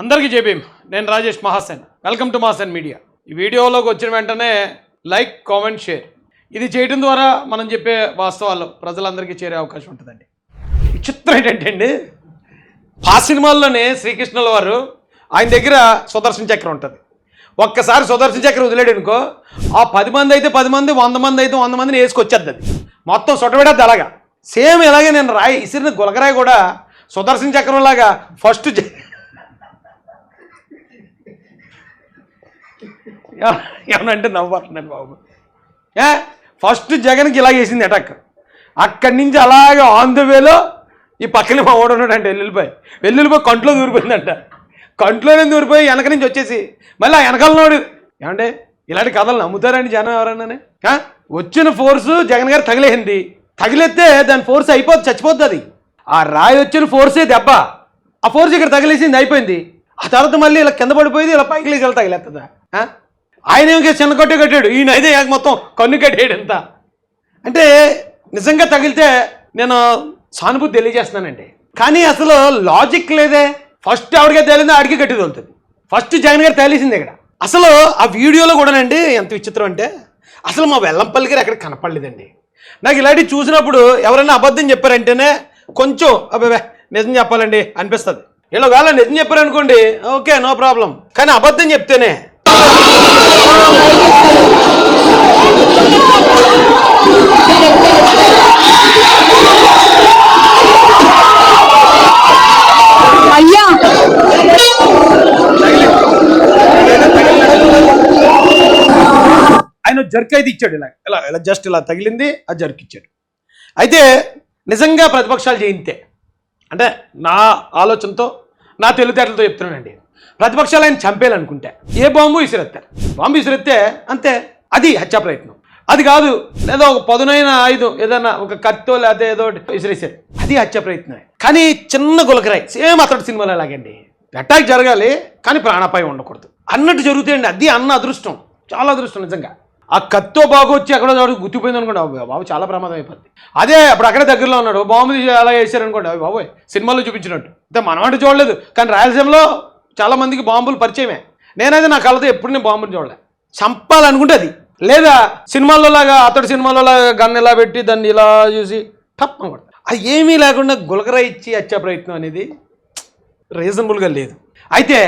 అందరికీ చెప్పేం నేను Rajesh Mahasen. Welcome to Mahasen media. ఈ వీడియోలోకి వచ్చిన వెంటనే లైక్ కామెంట్ షేర్. ఇది చేయడం ద్వారా మనం చెప్పే వాస్తవాలు ప్రజలందరికీ చేరే అవకాశం ఉంటుందండి. విచిత్రం ఏంటంటే అండి ఆ సినిమాల్లోనే శ్రీకృష్ణుల వారు ఆయన దగ్గర సుదర్శన చక్రం ఉంటుంది. ఒక్కసారి సుదర్శన చక్రం వదిలేడు అనుకో ఆ పది మంది అయితే పది మంది వంద మంది అయితే వంద మందిని వేసుకొచ్చేది అది. మొత్తం సొట్టబెడద్ది అలాగా. సేమ్ ఇలాగే నేను రాయి ఇసిరిన గులకరాయి కూడా సుదర్శన చక్రం లాగా ఫస్ట్ జ- ఏమ- ఏమనంటే నవ్వుతున్నాను బాబు. ఏ ఫస్ట్ జగన్కి ఇలా చేసింది అటాక్. అక్కడి నుంచి అలాగే ఆన్ ద వేలో ఈ పక్కన మా ఓడు ఉన్నాడంట వెల్లుల్లిపోయి. వెల్లుల్లిపోయి కంట్లో దూరిపోయిందంట కంట్లోనే దూరిపోయి వెనక నుంచి వచ్చేసి మళ్ళీ ఆ వెనకాలనోడు ఏమంటే ఇలాంటి కథలు నమ్ముతారండి జనం ఎవరన్నా వచ్చిన ఫోర్సు జగన్ గారు తగిలేసింది. తగిలేస్తే దాని ఫోర్స్ అయిపోద్ది చచ్చిపోద్ది అది. ఆ రాయి వచ్చిన ఫోర్సే దెబ్బ. ఆ ఫోర్స్ ఇక్కడ తగిలేసింది అయిపోయింది. ఆ తర్వాత మళ్ళీ ఇలా కింద పడిపోయింది ఇలా పైకి లేచి ఇలా తగిలేస్తుందా ఆయన ఏం చిన్న కొట్టే కట్టాడు. ఈయన అయితే మొత్తం కన్ను కట్టాడు ఎంత? అంటే నిజంగా తగిలితే నేను సానుభూతి తెలియజేస్తున్నానండి. కానీ అసలు లాజిక్ లేదే. ఫస్ట్ ఎవరికే తేలిందో ఆడికి కట్టి తోలుతుంది ఫస్ట్ జగన్ గారు తేలిసింది ఇక్కడ. అసలు ఆ వీడియోలో కూడానండి ఎంత విచిత్రం అంటే అసలు మా వెల్లంపల్లి గారు ఎక్కడ కనపడలేదండి. నాకు ఇలాంటివి చూసినప్పుడు ఎవరైనా అబద్ధం చెప్పారంటేనే కొంచెం అబ్బాబే నిజం చెప్పాలండి అనిపిస్తుంది. ఇలా వేళ నిజం చెప్పారనుకోండి ఓకే నో ప్రాబ్లం కానీ అబద్ధం చెప్తేనే ఆయన జర్క్ అయితే ఇచ్చాడు ఇలా ఇలా ఇలా జస్ట్ ఇలా తగిలింది ఆ జర్క్ ఇచ్చాడు. అయితే నిజంగా ప్రతిపక్షాలు చేయింతే అంటే నా ఆలోచనతో నా తెలివితేటలతో చెప్తున్నానండి. ప్రతిపక్షాలు ఆయన చంపేయాలనుకుంటే ఏ బాంబు విసిరెత్తారు బాంబు విసిరెత్తే అంతే అది హత్యా ప్రయత్నం. అది కాదు లేదా ఒక పదునైన ఆయుధం ఏదైనా ఒక కత్తో లేకపోతే ఏదో విసిరేసారు అది హత్యా ప్రయత్నమే. కానీ చిన్న గులకరాయి సేమ్ అతడి సినిమాలో అలాగండి అటాక్ జరగాలి కానీ ప్రాణాపాయం ఉండకూడదు. అన్నట్టు జరుగుతాయండి అది అన్న అదృష్టం. చాలా అదృష్టం నిజంగా. ఆ కత్తో బాగు వచ్చి ఎక్కడో చోటు గుర్తిపోయింది అనుకోండి అబ్బో బాబు చాలా ప్రమాదం అయిపోద్ది. అదే అప్పుడు అక్కడే దగ్గరలో ఉన్నాడు బాంబు అలా వేసారు అనుకోండి అవి బాబోయ్ సినిమాలో చూపించినట్టు. అంటే మనం అంటే చూడలేదు కానీ రాయలసీమలో చాలా మందికి బాంబులు పరిచయమే. నేనైతే నా కళ్ళతో ఎప్పుడు నేను బాంబుని చూడలే. చంపాలనుకుంటే అది. లేదా సినిమాల్లో లాగా అతడు సినిమాలో లాగా ఇలా పెట్టి దాన్ని ఇలా చూసి టప్ కొడతారు అది ఏమీ లేకుండా గులకర ఇచ్చి హత్యా ప్రయత్నం అనేది రీజనబుల్గా లేదు. అయితే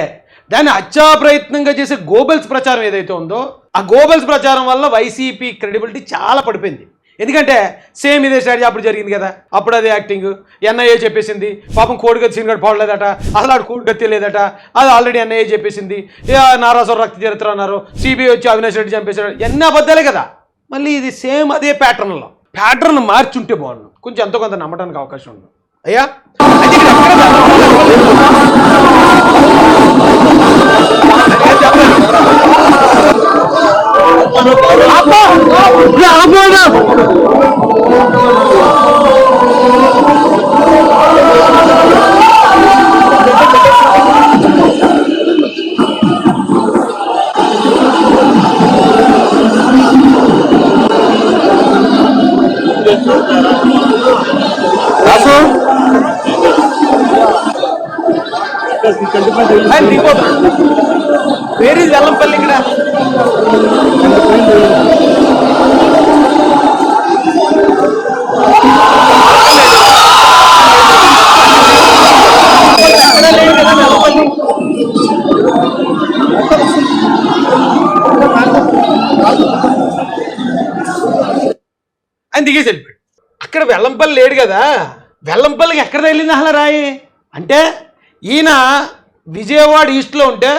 దాన్ని హత్యా ప్రయత్నంగా చేసే గోబెల్స్ ప్రచారం ఏదైతే ఉందో ఆ గోబెల్స్ ప్రచారం వల్ల వైసీపీ క్రెడిబిలిటీ చాలా పడిపోయింది. ఎందుకంటే సేమ్ ఇదే స్ట్రాటజీ అప్పుడు జరిగింది కదా. అప్పుడు అదే యాక్టింగ్ ఎన్ఐఏ చెప్పేసింది. పాపం కోడిగతి సీన్ గడు పోవట్లేదట అసలు ఆడు కోడిగతి లేదట. అది ఆల్రెడీ ఎన్ఐఏ చెప్పేసింది. ఏ రక్త చరిత్ర అన్నారు. సిబిఐ వచ్చి అవినాష్ రెడ్డి చంపేశాడు. ఎన్ని అబద్ధాలే కదా. మళ్ళీ ఇది సేమ్ అదే ప్యాటర్న్లో ప్యాటర్న్ మార్చుంటే బాగుండు. కొంచెం ఎంతో కొంత నమ్మడానికి అవకాశం ఉంది అయ్యా? అయితే ఇక్కడ ఎక్కడ రాసు ఆయన దిగిపోతున్నాడు వేరే వెల్లంపల్లి ఇక్కడ. అని లేడు కదా వెల్లంపల్లి. దిగేసి వెళ్ళిపోయాడు. అక్కడ వెల్లంపల్లి లేడు కదా. వెల్లంపల్లికి ఎక్కడ తగిలింది అసలు రాయి? అంటే ఈయన విజయవాడ ఈస్ట్లో ఉంటే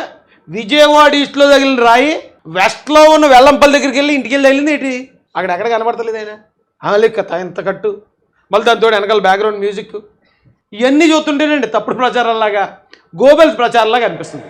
విజయవాడ ఈస్ట్లో తగిలిన రాయి వెస్ట్లో ఉన్న వెల్లంపల్లి దగ్గరికి వెళ్ళి ఇంటికి వెళ్ళి తగిలింది ఏంటి? అక్కడ ఎక్కడ కనబడతలేదు ఆయన? ఆమె ఎంత కట్టు. మళ్ళీ దాంతో వెనకాల బ్యాక్గ్రౌండ్ మ్యూజిక్ ఇవన్నీ చూస్తుంటేనండి తప్పుడు ప్రచారాలాగా గోబెల్స్ ప్రచారంలాగా అనిపిస్తుంది.